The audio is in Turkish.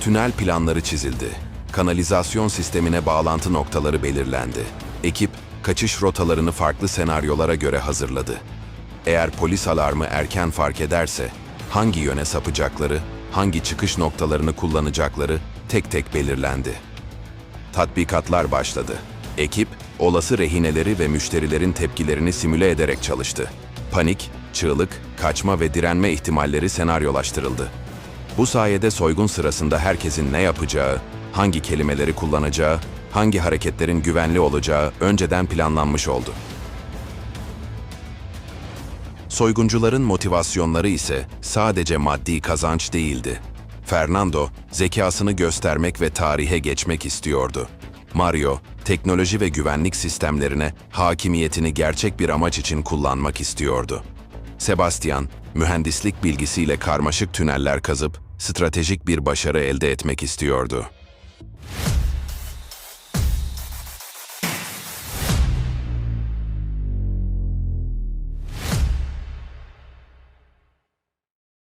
Tünel planları çizildi. Kanalizasyon sistemine bağlantı noktaları belirlendi. Ekip, kaçış rotalarını farklı senaryolara göre hazırladı. Eğer polis alarmı erken fark ederse, hangi yöne sapacakları, hangi çıkış noktalarını kullanacakları tek tek belirlendi. Tatbikatlar başladı. Ekip, olası rehineleri ve müşterilerin tepkilerini simüle ederek çalıştı. Panik, çığlık, kaçma ve direnme ihtimalleri senaryolaştırıldı. Bu sayede soygun sırasında herkesin ne yapacağı, hangi kelimeleri kullanacağı, hangi hareketlerin güvenli olacağı önceden planlanmış oldu. Soyguncuların motivasyonları ise sadece maddi kazanç değildi. Fernando, zekasını göstermek ve tarihe geçmek istiyordu. Mario, teknoloji ve güvenlik sistemlerine hakimiyetini gerçek bir amaç için kullanmak istiyordu. Sebastian, mühendislik bilgisiyle karmaşık tüneller kazıp stratejik bir başarı elde etmek istiyordu.